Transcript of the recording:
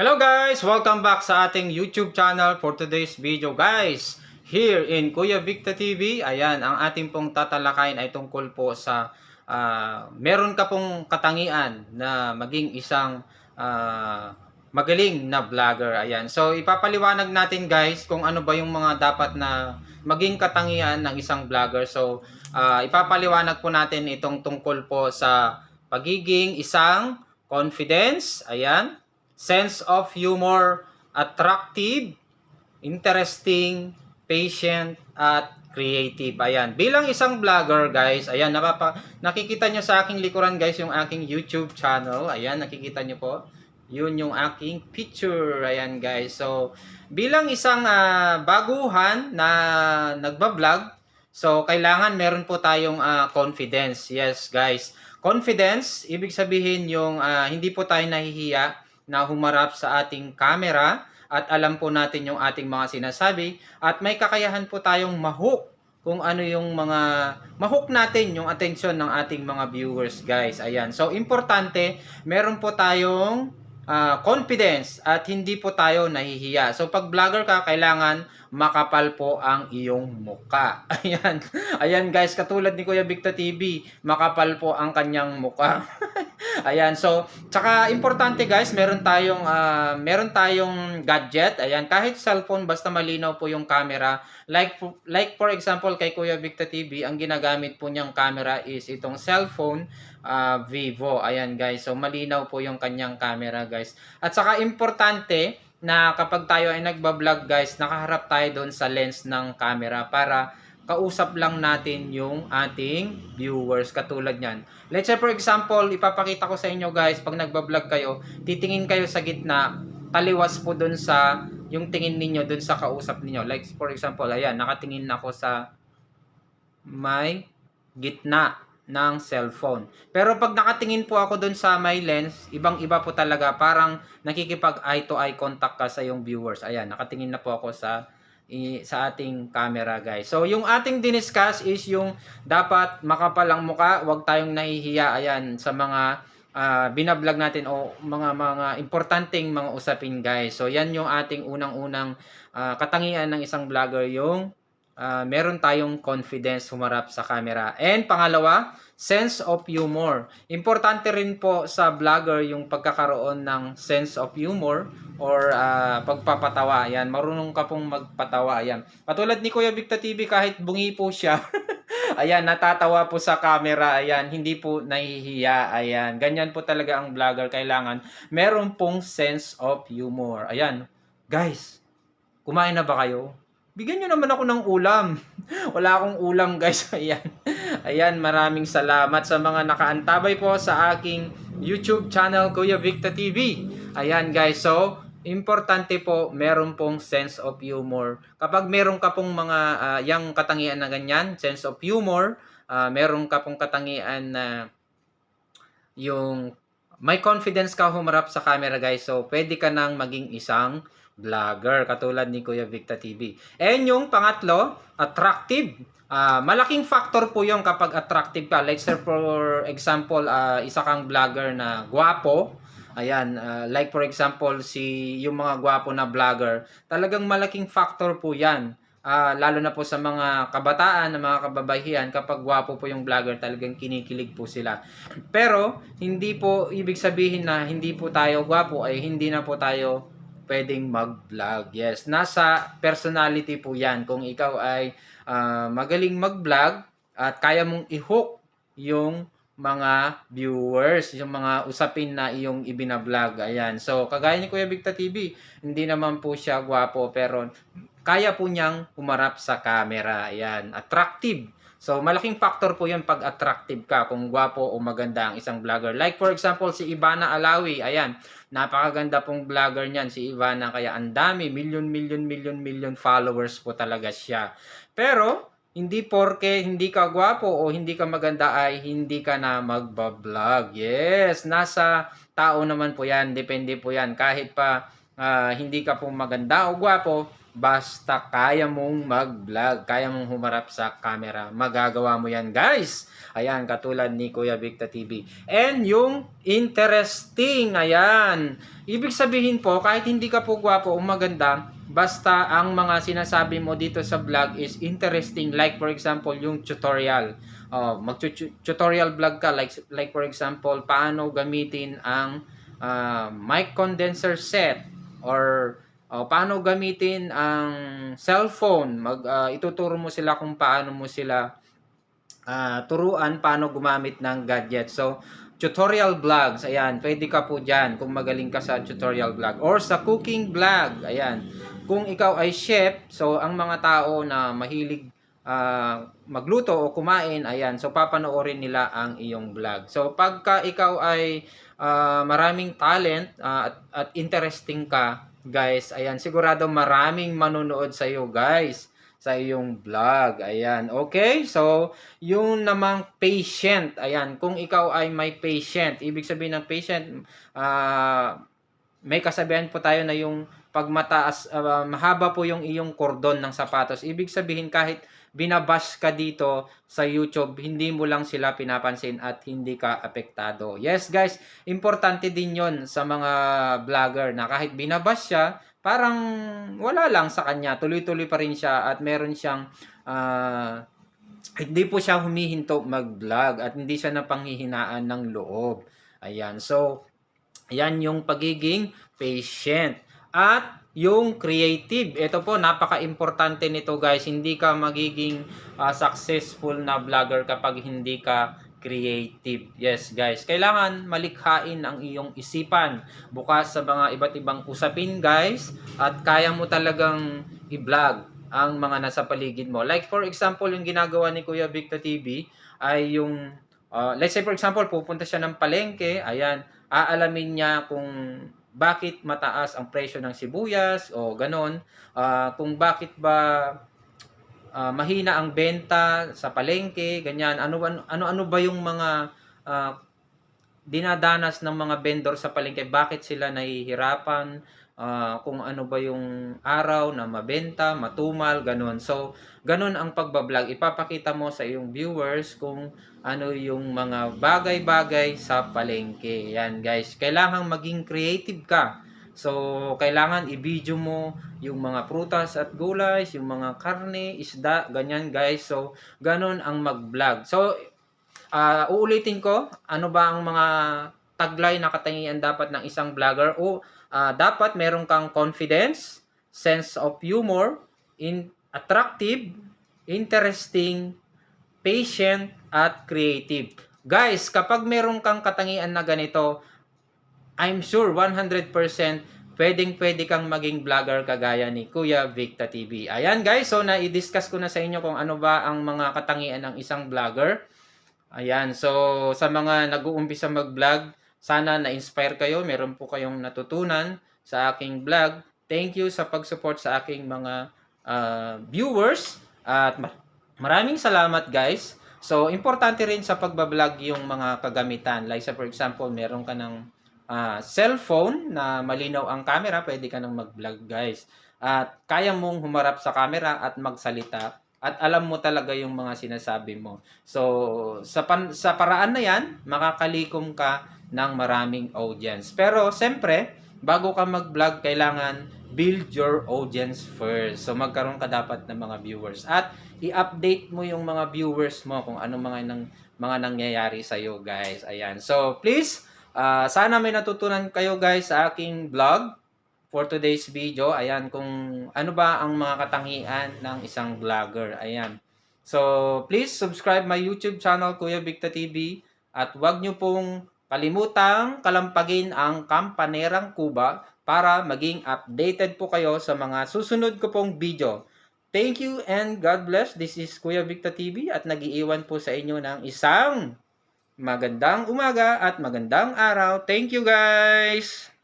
Hello guys! Welcome back sa ating YouTube channel for today's video guys. Here in Kuya Victor TV, ayan, ang ating pong tatalakayin ay tungkol po sa ah, meron ka pong katangian na maging isang ah, magaling na vlogger. Ayan. So ipapaliwanag natin guys kung ano ba yung mga dapat na maging katangian ng isang vlogger. So ah, ipapaliwanag po natin itong tungkol po sa pagiging isang confidence, ayan, sense of humor, attractive, interesting, patient, at creative. Ayan. Bilang isang vlogger, guys, ayan, napapa, nakikita nyo sa aking likuran, guys, yung aking YouTube channel. Ayan, nakikita nyo po. Yun yung aking picture. Ayan, guys. So, bilang isang ah, baguhan na nagbablog, so, kailangan meron po tayong ah, confidence. Yes, guys. Confidence, ibig sabihin yung ah, hindi po tayo nahihiya na humarap sa ating camera at alam po natin yung ating mga sinasabi at may kakayahan po tayong mahook kung ano yung mga mahook natin yung attention ng ating mga viewers guys. Ayan. So importante, meron po tayong ah, confidence at hindi po tayo nahihiya. So pag vlogger ka, kailangan makapal po ang iyong muka. Ayan. Ayan guys, katulad ni Kuya Victor TV, makapal po ang kanyang muka. Ayan, so tsaka importante guys, meron tayong ah, meron tayong gadget. Ayan, kahit cellphone basta malinaw po yung camera. Like like for example kay Kuya Victor TV, ang ginagamit po niyang camera is itong cellphone ah, Vivo. Ayan guys, so malinaw po yung kanyang camera guys. At saka importante na kapag tayo ay nagba-vlog guys, nakaharap tayo doon sa lens ng camera para kausap lang natin yung ating viewers katulad niyan. Let's say for example, ipapakita ko sa inyo guys, pag nagba-vlog kayo, titingin kayo sa gitna, taliwas po doon sa yung tingin ninyo doon sa kausap ninyo. Like for example, ayan, nakatingin ako sa may gitna ng cellphone. Pero pag nakatingin po ako doon sa my lens, ibang-iba po talaga. Parang nakikipag eye to eye contact ka sa yung viewers. Ayan, nakatingin na po ako sa sa ating camera guys. So yung ating diniscuss is yung dapat makapalang muka, wag tayong nahihiya ayan sa mga ah, binablog natin o mga mga importanteng mga usapin guys. So yan yung ating unang-unang ah, katangian ng isang vlogger yung ah, meron tayong confidence humarap sa camera. And pangalawa, sense of humor. Importante rin po sa vlogger yung pagkakaroon ng sense of humor or ah, pagpapatawa. Yan, marunong ka pong magpatawa. Yan. Katulad ni Kuya Victor TV, kahit bungi po siya, ayan, natatawa po sa camera. Ayan, hindi po nahihiya. Ayan, ganyan po talaga ang vlogger. Kailangan meron pong sense of humor. Ayan, guys, kumain na ba kayo? Bigyan nyo naman ako ng ulam. Wala akong ulam, guys. Ayan. Ayan, maraming salamat sa mga nakaantabay po sa aking YouTube channel, Kuya Victor TV. Ayan, guys. So, importante po, meron pong sense of humor. Kapag meron ka pong mga ah, yang katangian na ganyan, sense of humor, ah, meron ka pong katangian na yung may confidence ka humarap sa camera guys. So, pwede ka nang maging isang vlogger katulad ni Kuya Victor TV. And yung pangatlo, attractive. Ah, malaking factor po yung kapag attractive ka. Like sir, for example, ah, isa kang vlogger na gwapo. Ayan, ah, like for example, si yung mga gwapo na vlogger, talagang malaking factor po yan. Ah, lalo na po sa mga kabataan, mga kababaihan, kapag gwapo po yung vlogger, talagang kinikilig po sila. Pero, hindi po ibig sabihin na hindi po tayo gwapo ay hindi na po tayo pwedeng mag-vlog. Yes, nasa personality po yan. Kung ikaw ay ah, magaling mag-vlog at kaya mong i-hook yung mga viewers, yung mga usapin na iyong ibinablog. Ayan. So, kagaya ni Kuya Victor TV, hindi naman po siya gwapo pero kaya po niyang humarap sa camera. Ayan. Attractive. So, malaking factor po yun pag attractive ka, kung gwapo o maganda ang isang vlogger. Like for example, si Ivana Alawi. Ayan. Napakaganda pong vlogger niyan, si Ivana. Kaya ang dami, million, million, million, million followers po talaga siya. Pero, hindi porke hindi ka gwapo o hindi ka maganda ay hindi ka na magbablog. Yes, nasa tao naman po yan. Depende po yan. Kahit pa ah, hindi ka po maganda o gwapo, basta kaya mong mag-vlog, kaya mong humarap sa camera, magagawa mo yan guys. Ayan, katulad ni Kuya Victor TV. And yung interesting, ayan. Ibig sabihin po, kahit hindi ka po gwapo o maganda, basta ang mga sinasabi mo dito sa vlog is interesting. Like for example, yung tutorial. Oh, mag-tutorial vlog ka. Like, like for example, paano gamitin ang ah, mic condenser set or oh, paano gamitin ang cellphone. Mag, ah, ituturo mo sila kung paano mo sila ah, turuan paano gumamit ng gadget. So, tutorial vlogs, ayan, pwede ka po dyan kung magaling ka sa tutorial vlog. Or sa cooking vlog, ayan. Kung ikaw ay chef, so ang mga tao na mahilig ah, magluto o kumain, ayan, so papanoorin nila ang iyong vlog. So, pagka ikaw ay ah, maraming talent ah, at, at interesting ka, guys, ayan, sigurado maraming manonood sa iyo, guys sa iyong vlog. Ayan. Okay? So, yung namang patient. Ayan. Kung ikaw ay may patient, ibig sabihin ng patient, ah, may kasabihan po tayo na yung pag mataas, ah, mahaba po yung iyong kordon ng sapatos. Ibig sabihin kahit binabash ka dito sa YouTube, hindi mo lang sila pinapansin at hindi ka apektado. Yes guys, importante din yon sa mga vlogger na kahit binabash siya, parang wala lang sa kanya, tuloy-tuloy pa rin siya at meron siyang ah, hindi po siya humihinto mag-vlog at hindi siya napanghihinaan ng loob. Ayan. So, ayan yung pagiging patient. At yung creative. Ito po, napaka-importante nito guys. Hindi ka magiging ah, successful na vlogger kapag hindi ka creative. Yes guys, kailangan malikhain ang iyong isipan bukas sa mga iba't ibang usapin guys at kaya mo talagang i-vlog ang mga nasa paligid mo. Like for example, yung ginagawa ni Kuya Victor TV ay yung uh, let's say for example, pupunta siya ng palengke, ayan, aalamin niya kung bakit mataas ang presyo ng sibuyas o ganon, Ah, kung bakit ba ah, mahina ang benta sa palengke, ganyan. Ano ano ano, ano ba yung mga ah, dinadanas ng mga vendor sa palengke? Bakit sila nahihirapan? Ah, kung ano ba yung araw na mabenta, matumal, ganun. So, ganun ang pagbablog. Ipapakita mo sa iyong viewers kung ano yung mga bagay-bagay sa palengke. Yan guys, kailangan maging creative ka. So, kailangan i-video mo yung mga prutas at gulay, yung mga karne, isda, ganyan guys. So, ganun ang mag-vlog. So, ah, uulitin ko, ano ba ang mga taglay na katangian dapat ng isang vlogger? O, ah, dapat meron kang confidence, sense of humor, in attractive, interesting, patient, at creative. Guys, kapag meron kang katangian na ganito, I'm sure 100% pwedeng pwede kang maging vlogger kagaya ni Kuya Victa TV. Ayan guys, so na-discuss ko na sa inyo kung ano ba ang mga katangian ng isang vlogger. Ayan, so sa mga nag-uumpisa mag-vlog, sana na-inspire kayo, meron po kayong natutunan sa aking vlog. Thank you sa pag-support sa aking mga ah, viewers at ma- maraming salamat guys. So, importante rin sa pagbablog yung mga kagamitan. Like sa for example, meron ka ng ah, cellphone na malinaw ang camera, pwede ka nang mag-vlog guys. At kaya mong humarap sa camera at magsalita at alam mo talaga yung mga sinasabi mo. So, sa, pan- sa paraan na yan, makakalikom ka ng maraming audience. Pero, siyempre, bago ka mag-vlog, kailangan build your audience first. So, magkaroon ka dapat ng mga viewers. At, i-update mo yung mga viewers mo kung ano mga nang mga nangyayari sa iyo, guys. Ayan. So, please, ah, sana may natutunan kayo, guys, sa aking vlog for today's video. Ayan, kung ano ba ang mga katangian ng isang vlogger. Ayan. So, please subscribe my YouTube channel, Kuya Victa TV. At huwag nyo pong kalimutang kalampagin ang Kampanerang Kuba para maging updated po kayo sa mga susunod ko pong video. Thank you and God bless. This is Kuya Victa TV at nagiiwan po sa inyo ng isang magandang umaga at magandang araw. Thank you guys!